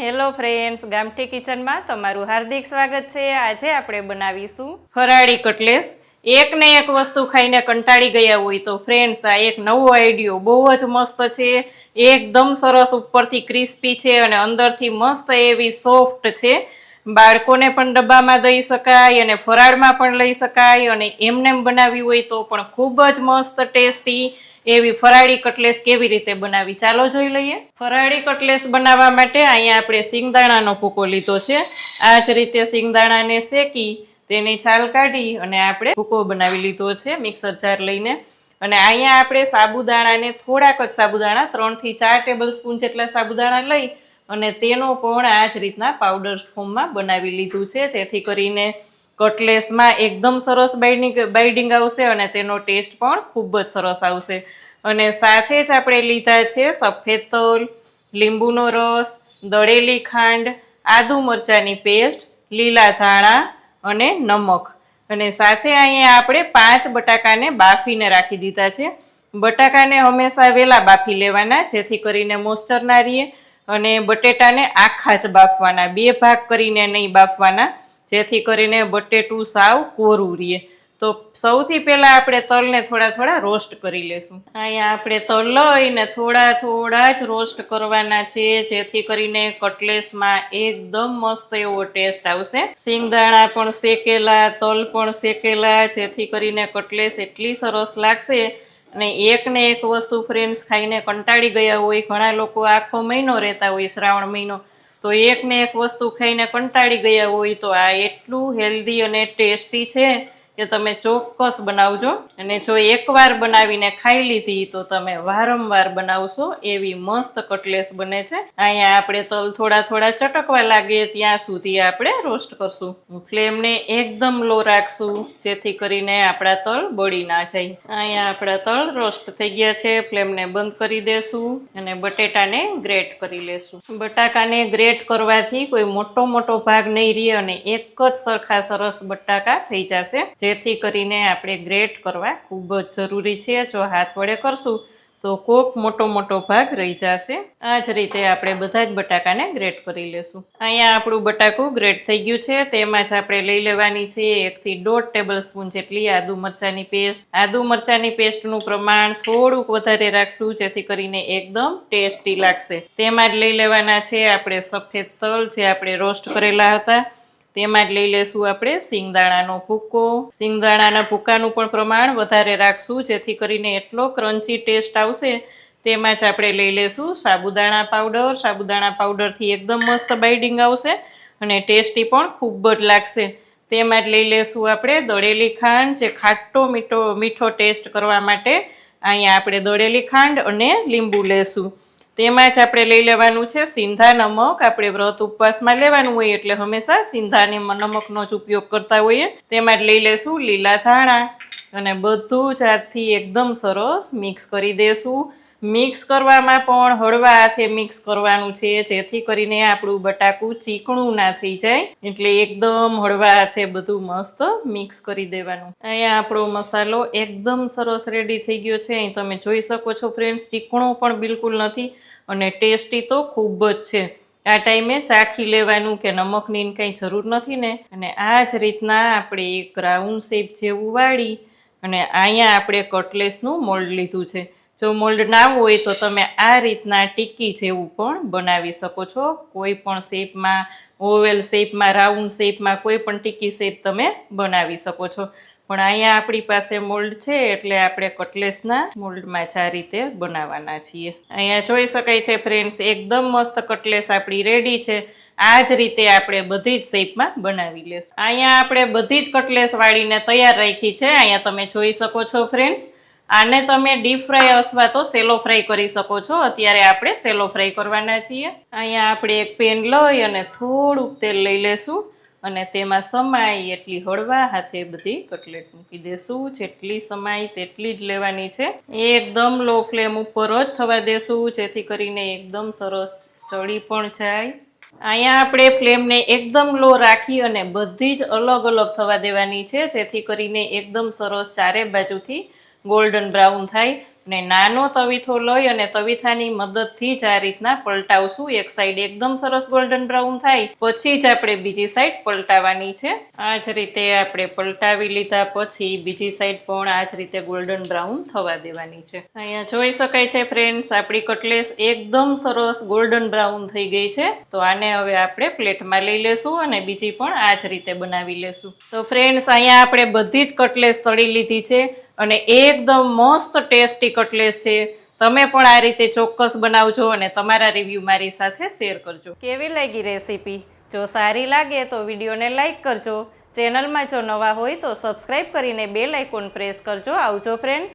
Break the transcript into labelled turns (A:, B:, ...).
A: Hello friends, ગામઠી કિચનમાં તમારું હાર્દિક સ્વાગત છે. આજે આપણે બનાવીશું ફરાળી કટલેસ. એક ને એક વસ્તુ ખાઈને કંટાળી ગયા હોય તો ફ્રેન્ડ્સ, આ એક નવો આઈડિયો બહુ જ મસ્ત છે. એકદમ સરસ ઉપરથી ક્રિસ્પી છે અને અંદરથી મસ્ત એવી સોફ્ટ છે. બાળકોને પણ ડબ્બામાં દઈ શકાય અને ફરાળમાં પણ લઈ શકાય અને એમનેમ બનાવી હોય તો પણ ખૂબ જ મસ્ત, ટેસ્ટી એવી ફરાળી કટલેસ કેવી રીતે બનાવી? ચાલો જોઈ લઈએ. ફરાળી કટલેસ બનાવવા માટે અહીંયા આપણે સિંગદાણાનો ભૂકો લીધો છે. આ જ રીતે સિંગદાણાને શેકી તેની છાલ કાઢી અને આપણે ભૂકો બનાવી લીધો છે મિક્સર જાર લઈને. અને અહીંયા આપણે સાબુદાણાને થોડાક જ સાબુદાણા, ત્રણથી ચાર ટેબલ સ્પૂન જેટલા સાબુદાણા લઈ અને તેનો પણ આ જ રીતના પાવડર ફોર્મમાં બનાવી લીધું છે. જેથી કરીને કટલેસમાં એકદમ સરસ બાઇડિંગ બાઇડિંગ આવશે અને તેનો ટેસ્ટ પણ ખૂબ જ સરસ આવશે. અને સાથે જ આપણે લીધા છે સફેદ તલ, લીંબુનો રસ, દળેલી ખાંડ, આદુ મરચાંની પેસ્ટ લીલા ધાણા અને નમક. અને સાથે અહીંયા આપણે પાંચ બટાકાને બાફીને રાખી દીધા છે. બટાકાને હંમેશા વહેલા બાફી લેવાના, જેથી કરીને મોઇસ્ચર ના રહીએ અને બટેટાને આખા જ બાફવાના, બે ભાગ કરીને નહીં બાફવાના, જેથી કરીને બટેટું સાવ કોરું રહે. તો સૌથી પહેલાં આપણે તલને થોડા થોડા રોસ્ટ કરી લેશું. અહીંયા આપણે તલ લઈને થોડા થોડા જ રોસ્ટ કરવાના છે, જેથી કરીને કટલેસમાં એકદમ મસ્ત એવો ટેસ્ટ આવશે. સિંગદાણા પણ શેકેલા, તલ પણ શેકેલા, જેથી કરીને કટલેસ એટલી સરસ લાગશે અને એક ને એક વસ્તુ ફ્રેન્ડ્સ ખાઈને કંટાળી ગયા હોય, ઘણા લોકો આખો મહિનો રહેતા હોય શ્રાવણ મહિનો, તો એક ને એક વસ્તુ ખાઈને કંટાળી ગયા હોય, તો આ એટલું હેલ્ધી અને ટેસ્ટી છે. કે તમે ચોક્કસ બનાવજો. અને જો એકવાર બનાવીને ખાઈ લીધી તો તમે વારંવાર બનાવશો એવી મસ્ત કટલેસ બને છે. અહીંયા આપણે તલ થોડા થોડા ચટકવા લાગે ત્યાં સુધી આપણે રોસ્ટ કરશું. ફ્લેમને એકદમ લો રાખશું, જેથી કરીને આપણા તલ બળી ના જાય. અહીંયા આપણા તલ રોસ્ટ થઈ ગયા છે. ફ્લેમને બંધ કરી દેશું અને બટેટાને ગ્રેટ કરી લેશું. બટાકાને ગ્રેટ કરવાથી કોઈ મોટો મોટો ભાગ નહીં રહે અને એક જ સરખા સરસ બટાકા થઈ જશે. જેથી કરીને આપણે ગ્રેટ કરવા ખૂબ જ જરૂરી છે. જો હાથ વડે કરશું તો કોક મોટો મોટો ભાગ રહી જશે. આ જ રીતે આપણે બધા જ બટાકાને ગ્રેટ કરી લેશું. અહીંયા આપણું બટાકું ગ્રેટ થઈ ગયું છે. તેમાં જ આપણે લઈ લેવાની છે એકથી દોઢ ટેબલ સ્પૂન જેટલી આદુ મરચાંની પેસ્ટ. આદુ મરચાંની પેસ્ટનું પ્રમાણ થોડુંક વધારે રાખશું જેથી કરીને એકદમ ટેસ્ટી લાગશે. તેમાં જ લઈ લેવાના છે આપણે સફેદ તલ જે આપણે રોસ્ટ કરેલા હતા. તેમાં જ લઈ લેશું આપણે સિંગદાણાનો ભૂકો. સિંગદાણાના ભૂકાનું પણ પ્રમાણ વધારે રાખશું, જેથી કરીને એટલો ક્રન્ચી ટેસ્ટ આવશે. તેમાં જ આપણે લઈ લેશું સાબુદાણા પાવડર. સાબુદાણા પાવડરથી એકદમ મસ્ત બાઇડિંગ આવશે અને ટેસ્ટી પણ ખૂબ જ લાગશે. તેમાં જ લઈ લેશું આપણે દળેલી ખાંડ, જે ખાટો મીઠો મીઠો ટેસ્ટ કરવા માટે. અહીંયા આપણે દળેલી ખાંડ અને લીંબુ લેશું. તેમાં જ આપણે લઈ લેવાનું છે સિંધા નમક. આપણે વ્રત ઉપવાસમાં લેવાનું હોય એટલે હંમેશા સિંધાની નમકનો જ ઉપયોગ કરતા હોઈએ. તેમાં જ લઈ લેશું લીલા ધાણા અને બધું જ હાથથી એકદમ સરસ મિક્સ કરી દેશું. મિક્સ કરવામાં પણ હળવા હાથે મિક્સ કરવાનું છે, જેથી કરીને આપણું બટાકું ચીકણું ના થઈ જાય. એટલે એકદમ હળવા હાથે બધું મસ્ત મિક્સ કરી દેવાનું. અહીંયા આપણો મસાલો એકદમ સરસ રેડી થઈ ગયો છે. અહીં તમે જોઈ શકો છો ફ્રેન્ડ્સ ચીકણો પણ બિલકુલ નથી અને ટેસ્ટી તો ખૂબ જ છે. આ ટાઈમે ચાખી લેવાનું કે નમકની કંઈ જરૂર નથી ને. અને આ જ રીતના આપણે એક રાઉન્ડ શેપ જેવું વાળી અને અહીંયા આપણે કટલેસનું મોલ્ડ લીધું છે. જો મોલ્ડ ના હોય તો તમે આ રીતના ટીકી જેવું પણ બનાવી શકો છો. કોઈ પણ શેપમાં ઓવેલ શેપમાં રાઉન્ડ શેપમાં કોઈ પણ ટીકી શેપ તમે બનાવી શકો છો. પણ અહીંયા આપણી પાસે મોલ્ડ છે એટલે આપણે કટલેસના મોલ્ડમાં જ આ રીતે બનાવવાના છીએ. અહીંયા જોઈ શકાય છે ફ્રેન્ડ્સ એકદમ મસ્ત કટલેસ આપણી રેડી છે. આ જ રીતે આપણે બધી જ શેપમાં બનાવી લેશું. અહીંયા આપણે બધી જ કટલેસ વાળીને તૈયાર રાખી છે. અહીંયા તમે જોઈ શકો છો ફ્રેન્ડ્સ આને તમે ડીપ ફ્રાય અથવા તો સેલો ફ્રાય કરી શકો છો. અત્યારે આપણે સેલો ફ્રાય કરવાના છીએ. અહીંયા આપણે એક પેન લઈ અને થોડુંક તેલ લઈ લેશું અને તેમાં સમાય એટલી હળવા હાથે બધી કટલેટ મૂકી દેશું. જેટલી સમાય તેટલી જ લેવાની છે. એકદમ લો ફ્લેમ ઉપર જ થવા દેશું, જેથી કરીને એકદમ સરસ ચડી પણ જાય. અહીંયા આપણે ફ્લેમને એકદમ લો રાખી અને બધી જ અલગ અલગ થવા દેવાની છે, જેથી કરીને એકદમ સરસ ચારે બાજુથી ગોલ્ડન બ્રાઉન થાય. ને નાનો તવીથો લઈ અને તવીથાની મદદથી જ આ રીતના પલટાવશું. એક સાઈડ એકદમ સરસ ગોલ્ડન બ્રાઉન થાય. પછી જ આપણે બીજી સાઈડ પલટાવવાની છે. આ જ રીતે આપણે પલટાવી લીધા પછી બીજી સાઈડ પણ આ જ રીતે ગોલ્ડન બ્રાઉન થવા દેવાની છે. અહીંયા જોઈ શકાય છે ફ્રેન્ડ્સ આપણી કટલેસ એકદમ સરસ ગોલ્ડન બ્રાઉન થઈ ગઈ છે. તો આને હવે આપણે પ્લેટમાં લઈ લેશું અને બીજી પણ આ જ રીતે બનાવી લેશું. તો ફ્રેન્ડ્સ અહીંયા આપણે બધી જ કટલેસ તળી લીધી છે. અને એકદમ મસ્ત ટેસ્ટી કટલેસ છે. તમે પણ આ રીતે ચોક્કસ બનાવજો અને તમારા રિવ્યૂ મારી સાથે શેર કરજો. કેવી લાગી રેસીપી જો સારી લાગે તો વિડીયોને લાઇક કરજો. ચેનલમાં જો નવા હોય તો સબસ્ક્રાઈબ કરીને બેલ આઇકોન પ્રેસ કરજો. આવજો ફ્રેન્ડ્સ